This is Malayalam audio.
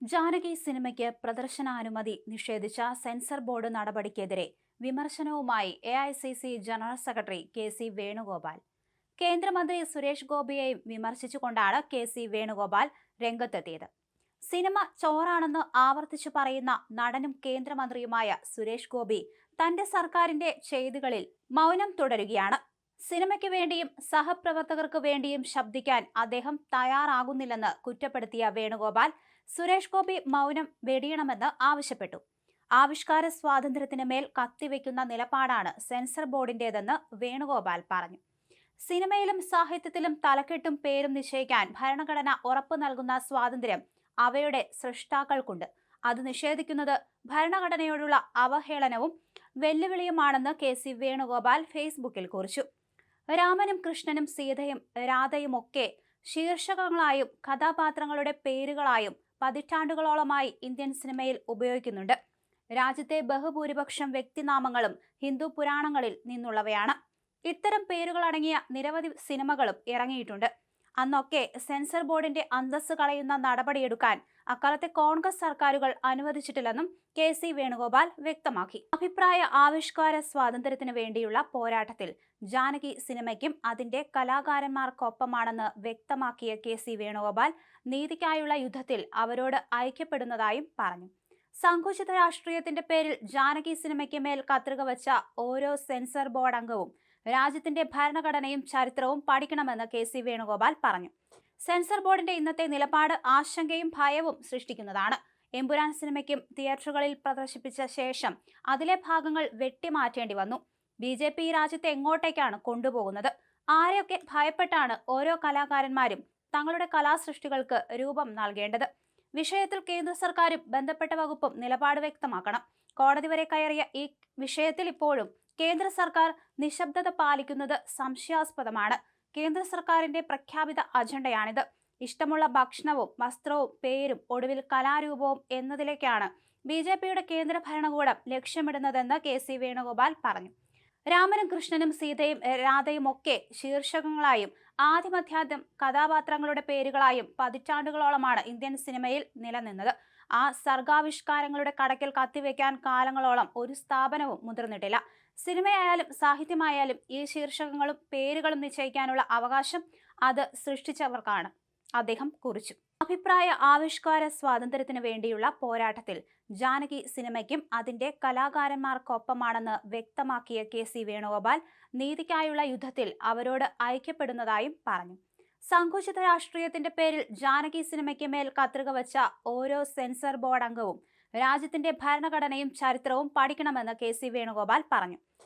ജാനകി സിനിമയ്ക്ക് പ്രദർശനാനുമതി നിഷേധിച്ച സെൻസർ ബോർഡ് നടപടിക്കെതിരെ വിമർശനവുമായി A I C C general secretary K C Venugopal. കേന്ദ്രമന്ത്രി സുരേഷ് ഗോപിയെയും വിമർശിച്ചുകൊണ്ടാണ് കെ സി വേണുഗോപാൽ രംഗത്തെത്തിയത്. സിനിമ ചോറാണെന്ന് ആവർത്തിച്ചു പറയുന്ന നടനും കേന്ദ്രമന്ത്രിയുമായ സുരേഷ് ഗോപി തന്റെ സർക്കാരിന്റെ ചെയ്തുകളിൽ മൗനം തുടരുകയാണ് സിനിമയ്ക്ക് വേണ്ടിയും സഹപ്രവർത്തകർക്ക് വേണ്ടിയും ശബ്ദിക്കാൻ അദ്ദേഹം തയ്യാറാകുന്നില്ലെന്ന് കുറ്റപ്പെടുത്തിയ വേണുഗോപാൽ സുരേഷ് ഗോപി മൗനം വെടിയണമെന്ന് ആവശ്യപ്പെട്ടു. ആവിഷ്കാര സ്വാതന്ത്ര്യത്തിന് മേൽ കത്തിവെക്കുന്ന നിലപാടാണ് സെൻസർ ബോർഡിന്റേതെന്ന് വേണുഗോപാൽ പറഞ്ഞു. സിനിമയിലും സാഹിത്യത്തിലും തലക്കെട്ടും പേരും നിശ്ചയിക്കാൻ ഭരണഘടന ഉറപ്പു നൽകുന്ന സ്വാതന്ത്ര്യം അവയുടെ സൃഷ്ടാക്കൾക്കുണ്ട്. അത് നിഷേധിക്കുന്നത് ഭരണഘടനയോടുള്ള അവഹേളനവും വെല്ലുവിളിയുമാണെന്ന് കെ സി വേണുഗോപാൽ ഫേസ്ബുക്കിൽ കുറിച്ചു. രാമനും കൃഷ്ണനും സീതയും രാധയും ഒക്കെ ശീർഷകങ്ങളായും കഥാപാത്രങ്ങളുടെ പേരുകളായും പതിറ്റാണ്ടുകളോളമായി ഇന്ത്യൻ സിനിമയിൽ ഉപയോഗിക്കുന്നുണ്ട്. രാജ്യത്തെ ബഹുഭൂരിപക്ഷം വ്യക്തിനാമങ്ങളും ഹിന്ദു പുരാണങ്ങളിൽ നിന്നുള്ളവയാണ്. ഇത്തരം പേരുകളടങ്ങിയ നിരവധി സിനിമകളും ഇറങ്ങിയിട്ടുണ്ട്. അന്നൊക്കെ സെൻസർ ബോർഡിന്റെ അന്തസ് കളയുന്ന നടപടിയെടുക്കാൻ അക്കാലത്തെ കോൺഗ്രസ് സർക്കാരുകൾ അനുവദിച്ചിട്ടില്ലെന്നും കെ സി വേണുഗോപാൽ വ്യക്തമാക്കി. അഭിപ്രായ ആവിഷ്കാര സ്വാതന്ത്ര്യത്തിന് വേണ്ടിയുള്ള പോരാട്ടത്തിൽ ജാനകി സിനിമയ്ക്കും അതിന്റെ കലാകാരന്മാർക്കൊപ്പമാണെന്ന് വ്യക്തമാക്കിയ കെ സി വേണുഗോപാൽ നീതിക്കായുള്ള യുദ്ധത്തിൽ അവരോട് ഐക്യപ്പെടുന്നതായും പറഞ്ഞു. സങ്കുചിത രാഷ്ട്രീയത്തിന്റെ പേരിൽ ജാനകി സിനിമയ്ക്ക് മേൽ കത്രിക വച്ച ഓരോ സെൻസർ ബോർഡ് അംഗവും രാജ്യത്തിന്റെ ഭരണഘടനയും ചരിത്രവും പഠിക്കണമെന്ന് കെ സി വേണുഗോപാൽ പറഞ്ഞു. സെൻസർ ബോർഡിന്റെ ഇന്നത്തെ നിലപാട് ആശങ്കയും ഭയവും സൃഷ്ടിക്കുന്നതാണ്. എമ്പുരാൻ സിനിമയ്ക്കും തിയേറ്ററുകളിൽ പ്രദർശിപ്പിച്ച ശേഷം അതിലെ ഭാഗങ്ങൾ വെട്ടിമാറ്റേണ്ടി വന്നു. ബി ജെ പി രാജ്യത്തെ എങ്ങോട്ടേക്കാണ് കൊണ്ടുപോകുന്നത്? ആരെയൊക്കെ ഭയപ്പെട്ടാണ് ഓരോ കലാകാരന്മാരും തങ്ങളുടെ കലാസൃഷ്ടികൾക്ക് രൂപം നൽകേണ്ടത്? വിഷയത്തിൽ കേന്ദ്ര സർക്കാരും ബന്ധപ്പെട്ട വകുപ്പും നിലപാട് വ്യക്തമാക്കണം. കോടതി വരെ കയറിയ ഈ വിഷയത്തിൽ ഇപ്പോഴും കേന്ദ്ര സർക്കാർ നിശബ്ദത പാലിക്കുന്നത് സംശയാസ്പദമാണ്. കേന്ദ്ര സർക്കാരിന്റെ പ്രഖ്യാപിത അജണ്ടയാണിത്. ഇഷ്ടമുള്ള ഭക്ഷണവും വസ്ത്രവും പേരും ഒടുവിൽ കലാരൂപവും എന്നതിലേക്കാണ് ബി ജെ പിയുടെ കേന്ദ്ര ഭരണകൂടം ലക്ഷ്യമിടുന്നതെന്ന് കെ സി വേണുഗോപാൽ പറഞ്ഞു. രാമനും കൃഷ്ണനും സീതയും രാധയും ഒക്കെ ശീർഷകങ്ങളായും ആദ്യമധ്യാദ്യം കഥാപാത്രങ്ങളുടെ പേരുകളായും പതിറ്റാണ്ടുകളോളമാണ് ഇന്ത്യൻ സിനിമയിൽ നിലനിന്നത്. ആ സർഗാവിഷ്കാരങ്ങളുടെ കടക്കിൽ കത്തിവെക്കാൻ കാലങ്ങളോളം ഒരു സ്ഥാപനവും മുതിർന്നിട്ടില്ല. സിനിമയായാലും സാഹിത്യമായാലും ഈ ശീർഷകങ്ങളും പേരുകളും നിശ്ചയിക്കാനുള്ള അവകാശം അത് സൃഷ്ടിച്ചവർക്കാണ്. അദ്ദേഹം കുറിച്ചു. അഭിപ്രായ ആവിഷ്കാര സ്വാതന്ത്ര്യത്തിന് വേണ്ടിയുള്ള പോരാട്ടത്തിൽ ജാനകി സിനിമയ്ക്കും അതിന്റെ കലാകാരന്മാർക്കൊപ്പമാണെന്ന് വ്യക്തമാക്കിയ കെ സി വേണുഗോപാൽ നീതിക്കായുള്ള യുദ്ധത്തിൽ അവരോട് ഐക്യപ്പെടുന്നതായും പറഞ്ഞു. സങ്കുചിത രാഷ്ട്രീയത്തിന്റെ പേരിൽ ജാനകി സിനിമയ്ക്ക് മേൽ കത്രിക വച്ച ഓരോ സെൻസർ ബോർഡ് അംഗവും രാജ്യത്തിന്റെ ഭരണഘടനയും ചരിത്രവും പഠിക്കണമെന്ന് കെ സി വേണുഗോപാൽ പറഞ്ഞു.